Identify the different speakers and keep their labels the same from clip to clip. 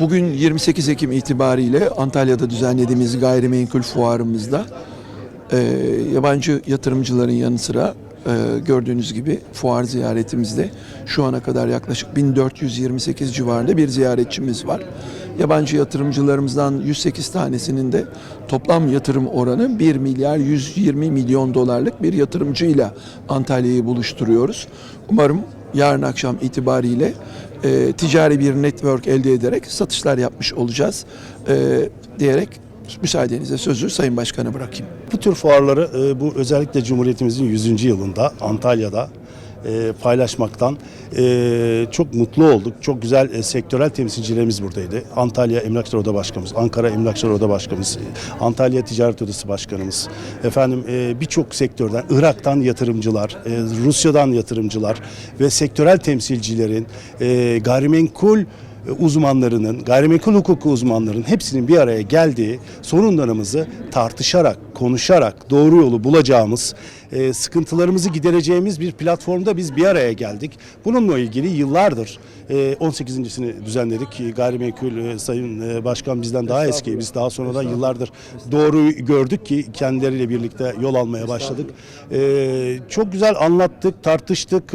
Speaker 1: Bugün 28 Ekim itibariyle Antalya'da düzenlediğimiz gayrimenkul fuarımızda e, yabancı yatırımcıların yanı sıra e, gördüğünüz gibi fuar ziyaretimizde şu ana kadar yaklaşık 1428 civarında bir ziyaretçimiz var. Yabancı yatırımcılarımızdan 108 tanesinin de toplam yatırım oranı 1 milyar 120 milyon dolarlık bir yatırımcıyla Antalya'yı buluşturuyoruz. Umarım yarın akşam itibariyle e, ticari bir network elde ederek satışlar yapmış olacağız e, diyerek müsaadenizle sözü Sayın Başkan'a bırakayım.
Speaker 2: Bu tür fuarları e, bu özellikle Cumhuriyetimizin 100. yılında Antalya'da e, paylaşmaktan e, çok mutlu olduk. Çok güzel e, sektörel temsilcilerimiz buradaydı. Antalya Emlakçılar Oda Başkanımız, Ankara Emlakçılar Oda Başkanımız, Antalya Ticaret Odası Başkanımız, efendim e, birçok sektörden, Irak'tan yatırımcılar, e, Rusya'dan yatırımcılar ve sektörel temsilcilerin e, gayrimenkul uzmanlarının, gayrimenkul hukuku uzmanlarının hepsinin bir araya geldiği sorunlarımızı tartışarak, konuşarak doğru yolu bulacağımız, e, sıkıntılarımızı gidereceğimiz bir platformda biz bir araya geldik. Bununla ilgili yıllardır e, 18.sini düzenledik. E, Gayrimenkul e, Sayın e, Başkan bizden daha eski, biz daha sonradan yıllardır doğruyu gördük ki kendileriyle birlikte yol almaya başladık. E, çok güzel anlattık, tartıştık.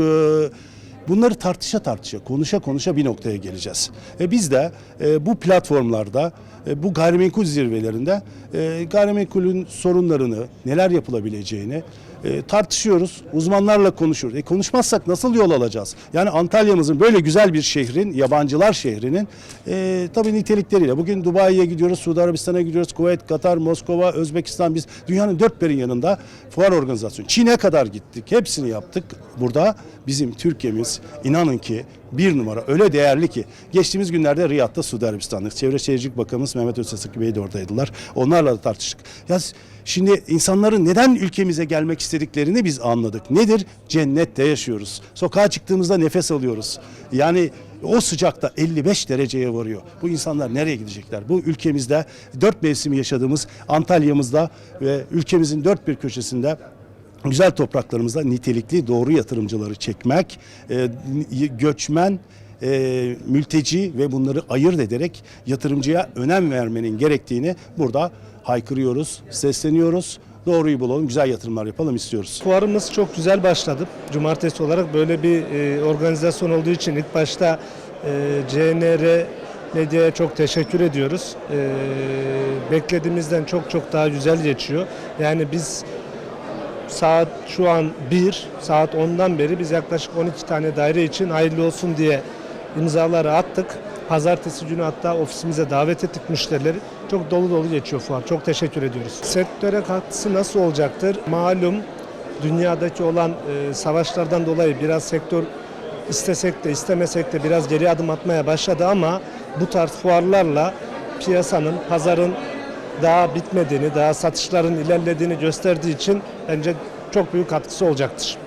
Speaker 2: Bunları tartışa tartışa, konuşa konuşa bir noktaya geleceğiz. E biz de e, bu platformlarda, e, bu gayrimenkul zirvelerinde e, gayrimenkulün sorunlarını, neler yapılabileceğini e, tartışıyoruz. Uzmanlarla konuşuyoruz. E, konuşmazsak nasıl yol alacağız? Yani Antalya'mızın böyle güzel bir şehrin, yabancılar şehrinin e, tabii nitelikleriyle. Bugün Dubai'ye gidiyoruz, Suudi Arabistan'a gidiyoruz, Kuveyt, Katar, Moskova, Özbekistan. Biz dünyanın dört bir yanında fuar organizasyonu. Çin'e kadar gittik. Hepsini yaptık. Burada bizim Türkiye'miz inanın ki bir numara öyle değerli ki geçtiğimiz günlerde Riyad'da Suudi Arabistan'da Çevre Şehircilik Bakanımız Mehmet Özesaki Bey de oradaydılar. Onlarla da tartıştık. Ya şimdi insanların neden ülkemize gelmek istediklerini biz anladık. Nedir? Cennette yaşıyoruz. Sokağa çıktığımızda nefes alıyoruz. Yani o sıcakta 55 dereceye varıyor. Bu insanlar nereye gidecekler? Bu ülkemizde dört mevsimi yaşadığımız Antalya'mızda ve ülkemizin dört bir köşesinde güzel topraklarımızda nitelikli doğru yatırımcıları çekmek, e, göçmen, e, mülteci ve bunları ayırt ederek yatırımcıya önem vermenin gerektiğini burada haykırıyoruz, sesleniyoruz. Doğruyu bulalım, güzel yatırımlar yapalım istiyoruz.
Speaker 3: Fuarımız çok güzel başladı. Cumartesi olarak böyle bir e, organizasyon olduğu için ilk başta e, CNR Medya'ya çok teşekkür ediyoruz. E, beklediğimizden çok çok daha güzel geçiyor. Yani biz saat şu an 1, saat 10'dan beri biz yaklaşık 12 tane daire için hayırlı olsun diye imzaları attık. Pazartesi günü hatta ofisimize davet ettik müşterileri. Çok dolu dolu geçiyor fuar. Çok teşekkür ediyoruz. Sektöre katkısı nasıl olacaktır? Malum dünyadaki olan e, savaşlardan dolayı biraz sektör istesek de istemesek de biraz geri adım atmaya başladı ama bu tarz fuarlarla piyasanın, pazarın daha bitmediğini, daha satışların ilerlediğini gösterdiği için bence çok büyük katkısı olacaktır.